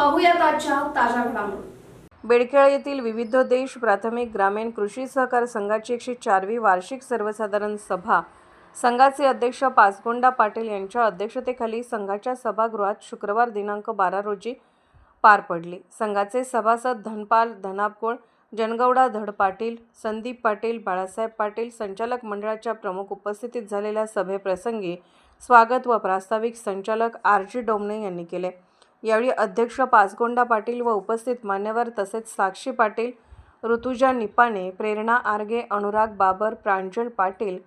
पाहूयात आजच्या ताज्या घडामोडी. बेडखेळ येथील विविध देश प्राथमिक ग्रामीण कृषी सहकार संघाची एकशे चारवी वार्षिक सर्वसाधारण सभा. संघाचे अध्यक्ष पाचगोंडा पाटील यांच्या अध्यक्षतेखाली संघाच्या सभागृहात शुक्रवार दिनांक बारा रोजी पार पडली. संघाचे सभासद धनपाल धनापकोळ जनगौडा धड पाटील संदीप पाटील बाळासाहेब पाटील संचालक मंडळाच्या प्रमुख उपस्थितीत झालेल्या सभेप्रसंगी स्वागत व प्रास्ताविक संचालक आर जी डोमणे यांनी केले. यावेळी अध्यक्ष पाचगोंडा पाटील व उपस्थित मान्यवर तसेच साक्षी पाटील ऋतुजा निपाणे प्रेरणा आर्गे अनुराग बाबर प्रांजल पाटील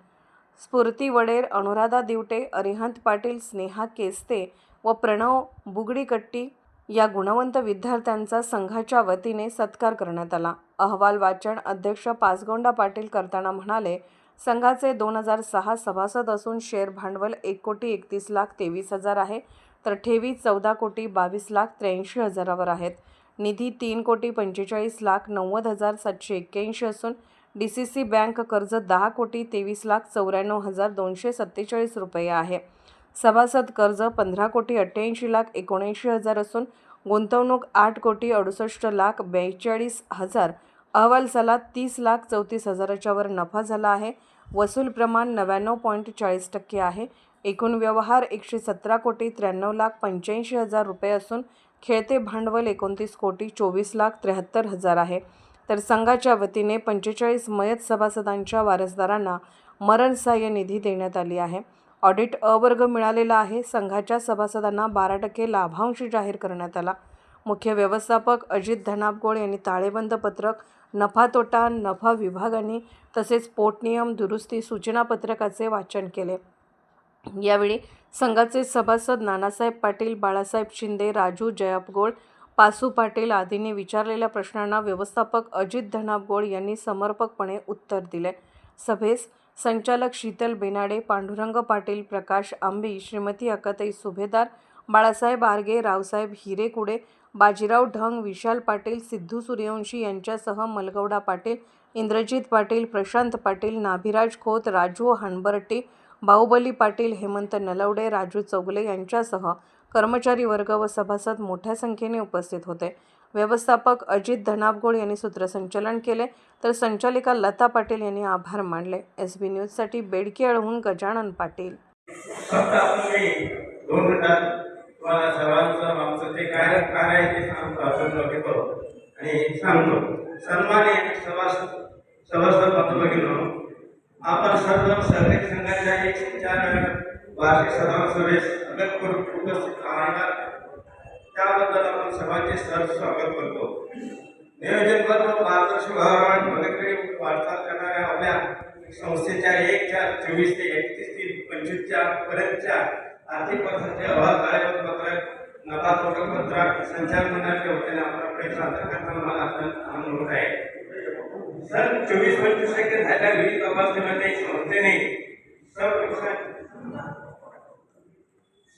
स्फूर्ती वडेर अनुराधा दिवटे अरिहंत पाटील स्नेहा केस्ते व प्रणव बुगडीकट्टी या गुणवंत विद्यार्थ्यांचा संघाच्या वतीने सत्कार करण्यात आला. अहवाल वाचन अध्यक्ष पाचगोंडा पाटील करताना म्हणाले संघाचे दोन हजार सहा सभासद असून शेअर भांडवल एक कोटी एकतीस लाख तेवीस हजार आहे. तर ठेवी चौदा कोटी बावीस लाख त्र्याऐंशी हजारावर आहेत. निधी तीन कोटी पंचेचाळीस लाख नव्वद हजार सातशे एक्क्याऐंशी असून डी सी सी बँक कर्ज दहा कोटी तेवीस लाख चौऱ्याण्णव हजार दोनशे सत्तेचाळीस रुपये आहे. सभासद कर्ज पंधरा कोटी अठ्ठ्याऐंशी लाख एकोणऐंशी हजार असून गुंतवणूक आठ कोटी अडुसष्ट लाख बेचाळीस हजार अहवाल सलात तीस लाख चौतीस हजाराच्यावर नफा झाला आहे. वसूल प्रमाण नव्याण्णव पॉईंट चाळीस टक्के आहे. एकूण व्यवहार एकशे सतरा कोटी त्र्याण्णव लाख पंच्याऐंशी हजार रुपये असून खेळते भांडवल एकोणतीस कोटी चोवीस लाख त्र्याहत्तर हजार आहे. तर संघाच्या वतीने पंचेचाळीस मयत सभासदांच्या वारसदारांना मरण सहाय्य निधी देण्यात आली आहे. ऑडिट अवर्ग मिळालेला आहे. संघाच्या सभासदांना बारा टक्के लाभांश जाहीर करण्यात आला. मुख्य व्यवस्थापक अजित धनापगोळ यांनी ताळेबंद पत्रक नफा तोटा नफा विभागाने तसेच पोटनियम दुरुस्ती सूचना पत्रकाचे वाचन केले. यावेळी संघाचे सभासद नानासाहेब पाटील बाळासाहेब शिंदे राजू जयापगोळ पासू पाटील आदींनी विचारलेल्या प्रश्नांना व्यवस्थापक अजित धनापगोळ यांनी समर्पकपणे उत्तर दिले. सभेस संचालक शीतल बेनाडे पांडुरंग पाटील प्रकाश आंबी श्रीमती अकाताई सुभेदार बाळासाहेब आर्गे रावसाहेब हिरेकुडे बाजीराव ढंग विशाल पाटील सिद्धू सूर्यवंशी यांच्यासह मलगौडा पाटील इंद्रजित पाटील प्रशांत पाटील नाभिराज खोत राजू हणबर्टी बाहुबली पाटील हेमंत नलवडे राजू चौगले यांच्यासह कर्मचारी वर्ग व सभासद मोठ्या संख्येने उपस्थित होते. व्यवस्थापक अजित धनापगोळ यांनी सूत्रसंचालन केले. तर संचालिका लता पाटील यांनी आभार मानले. एस बी न्यूजसाठी बेडकेळहून गजानन पाटील. तुम्हाला सर्वांचं आमचं ते काय काय आहे ते सांगतो आपण घेतो आणि सांगतो. सन्माने सभासद सभासद पत्र भगिनो आपण सर्व सहकारी संघाच्या एकशे चार वार्षिक सभा सभेस अगत उपस्थित राहणार. त्याबद्दल आपण सभाचे सर स्वागत करतो. नियोजनबद्ध व पारदर्शक व्यवहार वाटचाल करणाऱ्या आपल्या संस्थेच्या एक चार चोवीस ते एकतीस तीन पंचवीसच्या पर्यंतच्या आर्थिक वर्षाचे अहवाल ताळेबंद पत्रक नफा तोटा पत्रक संचालन मंडळाच्या वतीने आपल्याकडे सादर करताना मला अत्यंत आनंद होत आहे. सन चोवीस पंचवीस टक्के झालेल्या विविध तपासणीमध्ये संस्थेने सर्व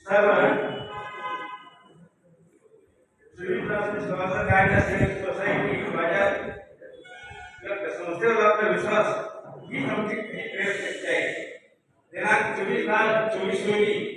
सर्व सुविधा सभासद कायदा सिव्हिल सोसायटी माझ्या या संस्थेवर आपला विश्वास. ही आमची खरी प्रेम शक्ती आहे. दिनांक चोवीस लाख चोवीस रोजी आता